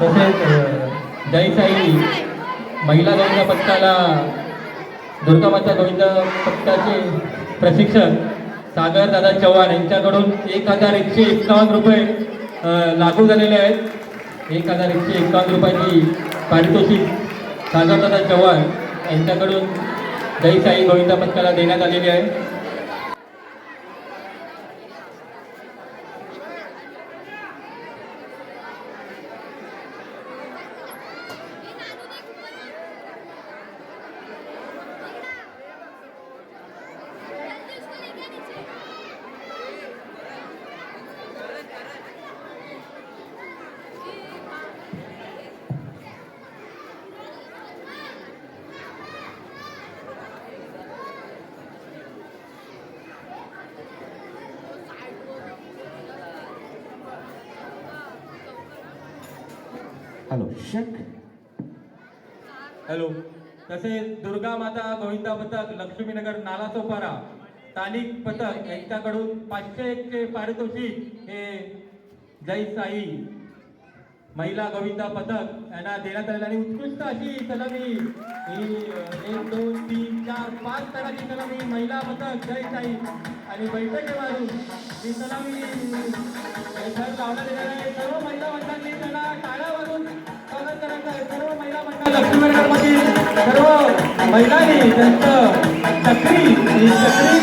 तसेच जयसाई महिला गोविंद पथकाला दुर्गामाता गोविंद पथकाचे प्रशिक्षक सागर दादा चव्हाण यांच्याकडून एक हजार एकशे एकावन्न रुपये लागू झालेले आहेत. एक हजार एकशे एकावन्न रुपयाची पारितोषिक सागरदादा चव्हाण यांच्याकडून जयसाई गोविंद पथकाला देण्यात आलेली आहे. हॅलो. शेक. हॅलो. तसेच दुर्गा माता गोविंदा पथक लक्ष्मीनगर नाला सोपारा स्थानिक पथक यांच्याकडून पाचशे एकचे पारितोषिक हे जय साई महिला गोविंदा पथक यांना देण्यात आलेलं आणि उत्कृष्ट अशी सलामी ही एक दोन तीन चार पाच तराची सलामी महिला पथक जय साई. आणि बैठके मारून ही सलामी सर लावण्यात येणार आहे. सर्व महिला मंडळांनी त्यांना लक्ष्मीनगरमधील सर्व महिलांनी त्यांचं चक्री ही चक्री